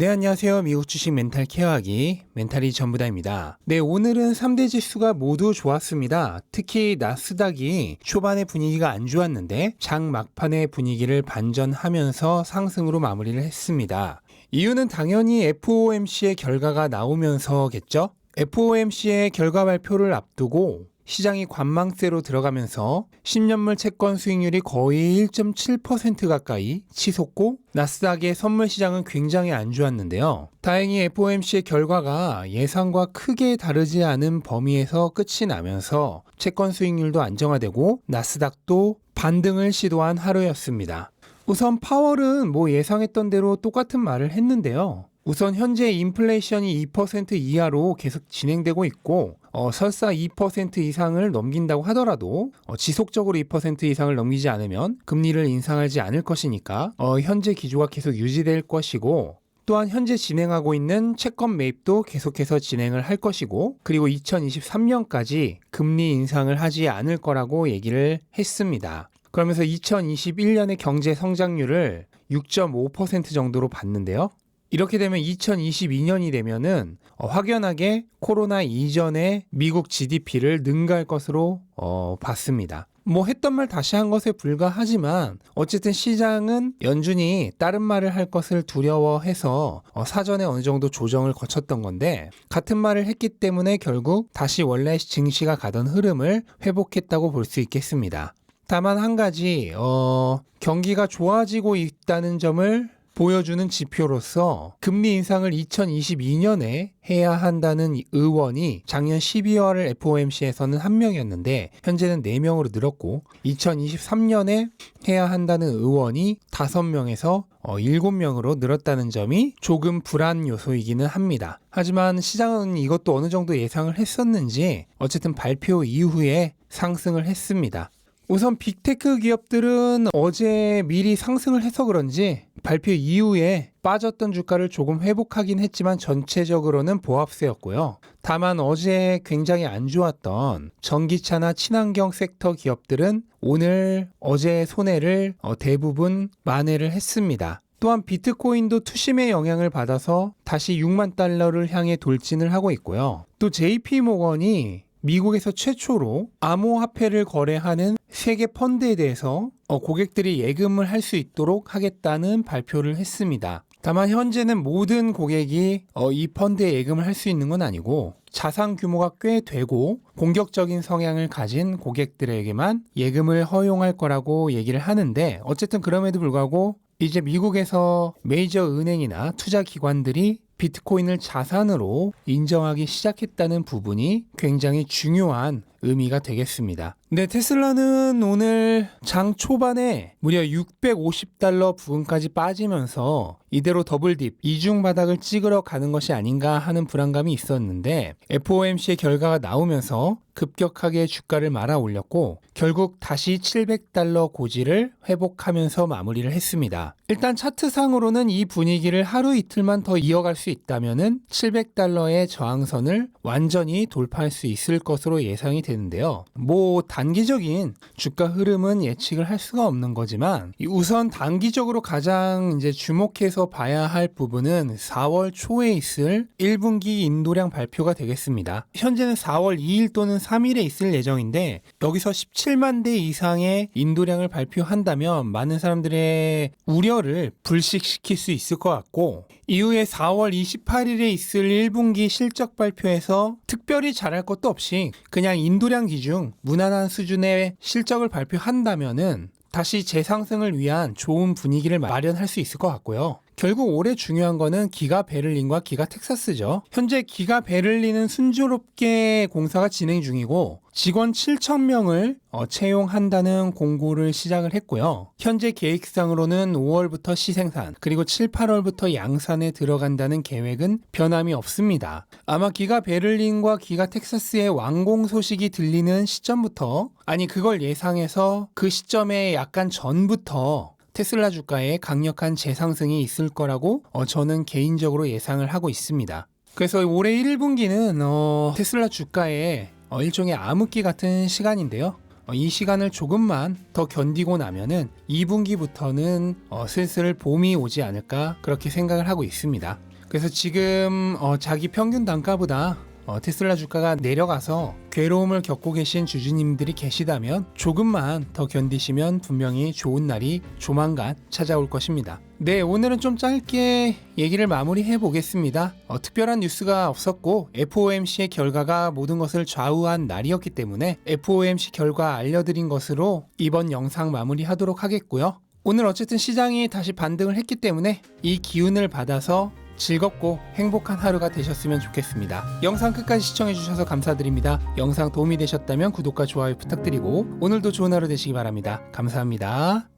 네, 안녕하세요. 미국 주식 멘탈 케어하기 멘탈이 전부다입니다. 네, 오늘은 3대 지수가 모두 좋았습니다. 특히 나스닥이 초반의 분위기가 안 좋았는데 장 막판의 분위기를 반전하면서 상승으로 마무리를 했습니다. 이유는 당연히 FOMC의 결과가 나오면서겠죠? FOMC의 결과 발표를 앞두고 시장이 관망세로 들어가면서 10년물 채권 수익률이 거의 1.7% 가까이 치솟고 나스닥의 선물 시장은 굉장히 안 좋았는데요. 다행히 FOMC의 결과가 예상과 크게 다르지 않은 범위에서 끝이 나면서 채권 수익률도 안정화되고 나스닥도 반등을 시도한 하루였습니다. 우선 파월은 뭐 예상했던 대로 똑같은 말을 했는데요. 우선 현재 인플레이션이 2% 이하로 계속 진행되고 있고 어, 설사 2% 이상을 넘긴다고 하더라도 어, 지속적으로 2% 이상을 넘기지 않으면 금리를 인상하지 않을 것이니까 어, 현재 기조가 계속 유지될 것이고 또한 현재 진행하고 있는 채권 매입도 계속해서 진행을 할 것이고 그리고 2023년까지 금리 인상을 하지 않을 거라고 얘기를 했습니다. 그러면서 2021년의 경제 성장률을 6.5% 정도로 봤는데요. 이렇게 되면 2022년이 되면은 어, 확연하게 코로나 이전의 미국 GDP를 능가할 것으로 어, 봤습니다. 뭐 했던 말 다시 한 것에 불과하지만 어쨌든 시장은 연준이 다른 말을 할 것을 두려워해서 어, 사전에 어느 정도 조정을 거쳤던 건데 같은 말을 했기 때문에 결국 다시 원래 증시가 가던 흐름을 회복했다고 볼 수 있겠습니다. 다만 한 가지 어, 경기가 좋아지고 있다는 점을 보여주는 지표로서 금리 인상을 2022년에 해야 한다는 의원이 작년 12월 FOMC에서는 한 명이었는데 현재는 4명으로 늘었고 2023년에 해야 한다는 의원이 5명에서 어, 7명으로 늘었다는 점이 조금 불안 요소이기는 합니다. 하지만 시장은 이것도 어느 정도 예상을 했었는지 어쨌든 발표 이후에 상승을 했습니다. 우선 빅테크 기업들은 어제 미리 상승을 해서 그런지 발표 이후에 빠졌던 주가를 조금 회복하긴 했지만 전체적으로는 보합세였고요. 다만 어제 굉장히 안 좋았던 전기차나 친환경 섹터 기업들은 오늘 어제 손해를 어, 대부분 만회를 했습니다. 또한 비트코인도 투심의 영향을 받아서 다시 6만 달러를 향해 돌진을 하고 있고요. 또 JP 모건이 미국에서 최초로 암호화폐를 거래하는 세계 펀드에 대해서 어, 고객들이 예금을 할 수 있도록 하겠다는 발표를 했습니다. 다만 현재는 모든 고객이 어, 이 펀드에 예금을 할 수 있는 건 아니고 자산 규모가 꽤 되고 공격적인 성향을 가진 고객들에게만 예금을 허용할 거라고 얘기를 하는데 어쨌든 그럼에도 불구하고 이제 미국에서 메이저 은행이나 투자 기관들이 비트코인을 자산으로 인정하기 시작했다는 부분이 굉장히 중요한 의미가 되겠습니다. 네, 테슬라는 오늘 장 초반에 무려 650달러 부근까지 빠지면서 이대로 더블딥 이중 바닥을 찍으러 가는 것이 아닌가 하는 불안감이 있었는데 FOMC의 결과가 나오면서 급격하게 주가를 말아 올렸고 결국 다시 700달러 고지를 회복하면서 마무리를 했습니다. 일단 차트상으로는 이 분위기를 하루 이틀만 더 이어갈 수 있다면은 700달러의 저항선을 완전히 돌파할 수 있을 것으로 예상이 되는데요. 뭐 단기적인 주가 흐름은 예측을 할 수가 없는 거지만 우선 단기적으로 가장 이제 주목해서 봐야 할 부분은 4월 초에 있을 1분기 인도량 발표가 되겠습니다. 현재는 4월 2일 또는 3일에 있을 예정인데 여기서 17만 대 이상의 인도량을 발표한다면 많은 사람들의 우려를 불식시킬 수 있을 것 같고 이후에 4월 28일에 있을 1분기 실적 발표에서 특별히 잘할 것도 없이 그냥 인도 량 기준 무난한 수준의 실적을 발표한다면은 다시 재상승을 위한 좋은 분위기를 마련할 수 있을 것 같고요. 결국 올해 중요한 거는 기가 베를린과 기가 텍사스죠. 현재 기가 베를린은 순조롭게 공사가 진행 중이고 직원 7,000명을 어, 채용한다는 공고를 시작을 했고요. 현재 계획상으로는 5월부터 시생산, 그리고 7, 8월부터 양산에 들어간다는 계획은 변함이 없습니다. 아마 기가 베를린과 기가 텍사스의 완공 소식이 들리는 시점부터, 아니, 그걸 예상해서 그 시점에 약간 전부터 테슬라 주가에 강력한 재상승이 있을 거라고 어, 저는 개인적으로 예상을 하고 있습니다. 그래서 올해 1분기는 어, 테슬라 주가에 어, 일종의 암흑기 같은 시간인데요. 어, 이 시간을 조금만 더 견디고 나면은 2분기부터는 어, 슬슬 봄이 오지 않을까 그렇게 생각을 하고 있습니다. 그래서 지금 어, 자기 평균 단가보다 어, 테슬라 주가가 내려가서 괴로움을 겪고 계신 주주님들이 계시다면 조금만 더 견디시면 분명히 좋은 날이 조만간 찾아올 것입니다. 네, 오늘은 좀 짧게 얘기를 마무리해 보겠습니다. 어, 특별한 뉴스가 없었고 FOMC의 결과가 모든 것을 좌우한 날이었기 때문에 FOMC 결과 알려드린 것으로 이번 영상 마무리하도록 하겠고요. 오늘 어쨌든 시장이 다시 반등을 했기 때문에 이 기운을 받아서 즐겁고 행복한 하루가 되셨으면 좋겠습니다. 영상 끝까지 시청해주셔서 감사드립니다. 영상 도움이 되셨다면 구독과 좋아요 부탁드리고 오늘도 좋은 하루 되시기 바랍니다. 감사합니다.